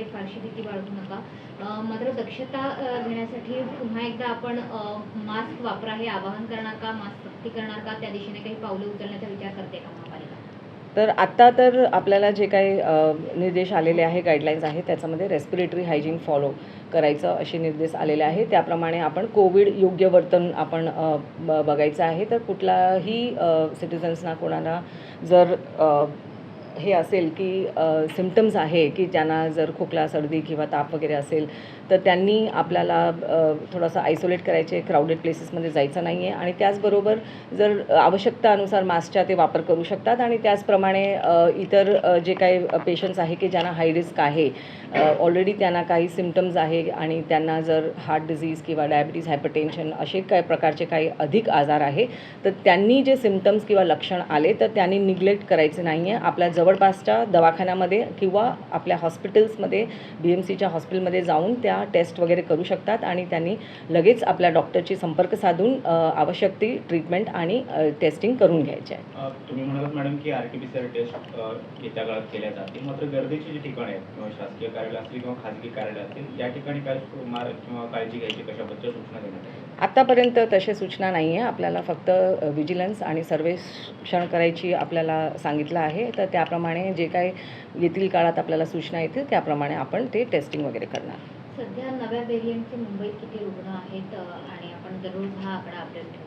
फारशी भीती बाळगू नका. मात्र दक्षता घेण्यासाठी पुन्हा एकदा आपण मास्क वापरा हे आवाहन करणार का? मास्क सक्ती करणार का? त्या दिशेने काही पावलं उचलण्याचा विचार करते का महापालिका? तर आत्ता तर आपल्याला जे काही निर्देश आलेले आहे गाईडलाईन्स आहे त्याच्यामध्ये रेस्पिरेटरी हायजीन फॉलो करायचं असे निर्देश आलेले आहे. त्याप्रमाणे आपण कोविड योग्य वर्तन आपण ब- बघायचं आहे. तर कुठलाही सिटिझन्सना कोणाला जर हे असेल की सिमटम्स आहे की ज्यांना जर खोकला सर्दी किंवा ताप वगैरे असेल तर त्यांनी आपल्याला थोडासा थोडंसं आयसोलेट करायचे क्राऊडेड प्लेसेसमध्ये जायचं नाही आहे आणि त्याचबरोबर जर आवश्यकतानुसार मास्कचा ते वापर करू शकतात आणि त्याचप्रमाणे इतर जे काही पेशंट्स आहे की ज्यांना हाय रिस्क आहे ऑलरेडी त्यांना काही सिमटम्स आहे आणि त्यांना जर हार्ट डिझीज किंवा डायबिटीज हायपरटेन्शन असे काही प्रकारचे काही अधिक आजार आहे तर त्यांनी जे सिमटम्स किंवा लक्षण आले तर त्यांनी निग्लेक्ट करायचे नाही आहे आपल्या जवळपासच्या दवाखान्यामध्ये किंवा आपल्या हॉस्पिटल्समध्ये बी एम सीच्या हॉस्पिटलमध्ये जाऊन त्या टेस्ट वगैरे करू शकतात आणि त्यांनी लगेच आपल्या डॉक्टरशी संपर्क साधून आवश्यक ती ट्रीटमेंट आणि टेस्टिंग करून घ्यायचे आहे. तुम्ही म्हणालात मॅडम की R T P C R test येत्या काळात केल्या जातील. मात्र गर्दीची जी ठिकाणं आहेत किंवा शासकीय कार्यालय असतील किंवा खाजगी कार्यालय असतील या ठिकाणी काय मार किंवा काळजी घ्यायची कशाबद्दल सूचना देण्यात आत्तापर्यंत तशी सूचना नाही आहे. आपल्याला फक्त विजिलन्स आणि सर्वेक्षण करायची आपल्याला सांगितलं आहे. तर त्याप्रमाणे जे काही येथील काळात आपल्याला सूचना येतील त्याप्रमाणे आपण ते टेस्टिंग वगैरे करणार. सध्या नव्या व्हेरियंटचे मुंबईत किती रुग्ण आहेत आणि आपण दररोज हा आकडा अपडेट ठेवू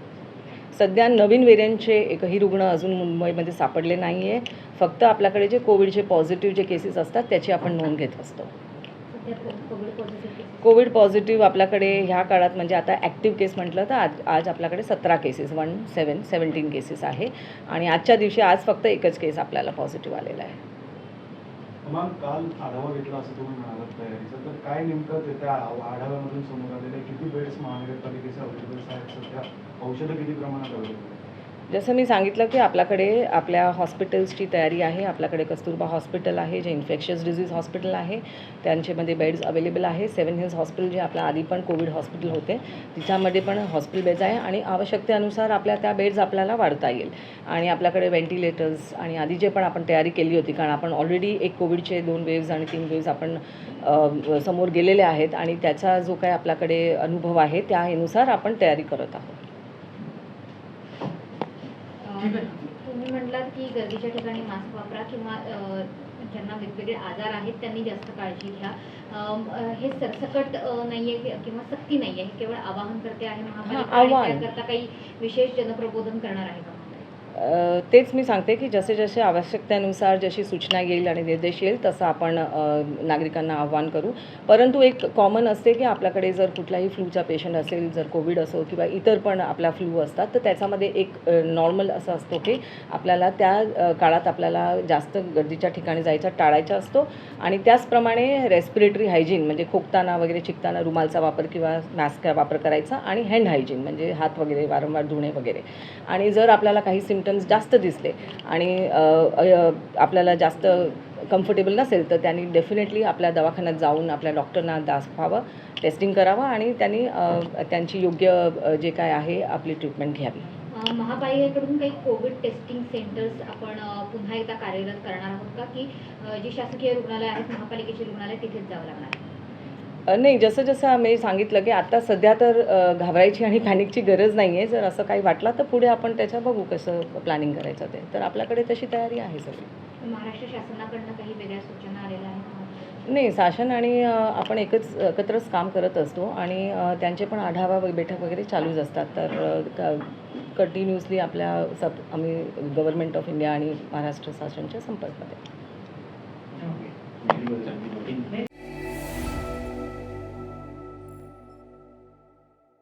सध्या नवीन वेरियंटचे एकही रुग्ण अजून मुंबईमध्ये सापडले नाही आहे फक्त आपल्याकडे जे कोविडचे पॉझिटिव्ह जे केसेस असतात त्याची आपण नोंद घेत असतो. कोविड पॉझिटिव्ह आपल्याकडे ह्या काळात म्हणजे आता ॲक्टिव्ह केस म्हटलं तर आज आज आपल्याकडे सतरा cases one seven seventeen cases आहे. आणि आजच्या दिवशी आज फक्त एकच केस आपल्याला पॉझिटिव्ह आलेला आहे. मग काल आढावा घेतला असं तुम्ही म्हणालात तयारीचा. तर काय नेमकं ते त्या आढ- आढाव्यामधून समोर आलेलं आहे? किती बेड्स महानगरपालिकेचे अवेलेबल आहेत सध्या? औषधं किती प्रमाणात अवेलेबल जसं मी सांगितलं की आपल्याकडे आपल्या हॉस्पिटल्सची तयारी आहे आपल्याकडे कस्तुरबा हॉस्पिटल आहे जे इन्फेक्शियस डिझीज हॉस्पिटल आहे त्यांच्यामध्ये बेड्स अवेलेबल आहे. सेवन हिल्स हॉस्पिटल जे आपल्या आधी पण कोविड हॉस्पिटल होते तिच्यामध्ये पण हॉस्पिटल बेड्स आहे आणि आवश्यकतेनुसार आपल्या त्या बेड्स आपल्याला वाढता येईल. आणि आपल्याकडे व्हेंटिलेटर्स आणि आधी जे पण आपण तयारी केली होती कारण आपण ऑलरेडी एक कोविडचे दोन वेव्ज आणि तीन वेव्ज आपण समोर गेलेले आहेत आणि त्याचा जो काय आपल्याकडे अनुभव आहे त्यानुसार आपण तयारी करत आहोत. तुम्ही म्हटलात की गर्दीच्या ठिकाणी मास्क वापरा किंवा ज्यांना वेगवेगळे आजार आहेत त्यांनी जास्त काळजी घ्या. हे सरसकट नाहीये कि- किंवा सक्ती नाहीये हे केवळ आवाहन करते आहे महापालिका. त्याकरता काही विशेष जनप्रबोधन करणार आहे का? तेच मी सांगते की जसे जसे आवश्यकतेनुसार जशी सूचना येईल आणि निर्देश येईल तसं आपण नागरिकांना आव्हान करू. परंतु एक कॉमन असते की आपल्याकडे जर कुठलाही फ्लूचा पेशंट असेल जर कोविड असो किंवा इतर पण आपला फ्लू असतात तर त्याच्यामध्ये एक नॉर्मल असं असतो की आपल्याला त्या काळात आपल्याला जास्त गर्दीच्या ठिकाणी जायचा टाळायचा असतो. आणि त्याचप्रमाणे रेस्पिरेटरी हायजीन म्हणजे खोकताना वगैरे चिकताना रुमालचा वापर किंवा मास्कचा वापर करायचा आणि हँड हायजीन म्हणजे हात वगैरे वारंवार धुणे वगैरे. आणि जर आपल्याला काही सिमटम्स जास्त दिसले. आणि आपल्याला जास्त कम्फर्टेबल नसेल तर त्यांनी डेफिनेटली आपल्या दवाखान्यात जाऊन आपल्या डॉक्टरना दाखवावं टेस्टिंग करावं आणि त्यांनी त्यांची योग्य जे काय आहे आपली ट्रीटमेंट घ्यावी. महापालिकेकडून काही कोविड टेस्टिंग सेंटर्स आपण पुन्हा एकदा कार्यरत करणार आहोत का? की जी शासकीय रुग्णालय आहेत महापालिकेचे रुग्णालय तिथेच जावं लागणार नाही जसं जसं आम्ही सांगितलं की आता सध्या तर घाबरायची आणि पॅनिकची गरज नाही आहे जर असं काही वाटलं तर पुढे आपण त्याच्या बघू कसं प्लॅनिंग करायचं ते. तर आपल्याकडे तशी तयारी आहे सगळी. महाराष्ट्र शासनाकडनं काही वेगळ्या सूचना आलेल्या आहेत नाही शासन आणि आपण एकच एकत्रच काम करत असतो आणि त्यांचे पण आढावा बैठक वगैरे चालूच असतात. तर कंटिन्युअसली आपल्या सब आम्ही गव्हर्नमेंट ऑफ इंडिया आणि महाराष्ट्र शासनच्या संपर्कात आहे.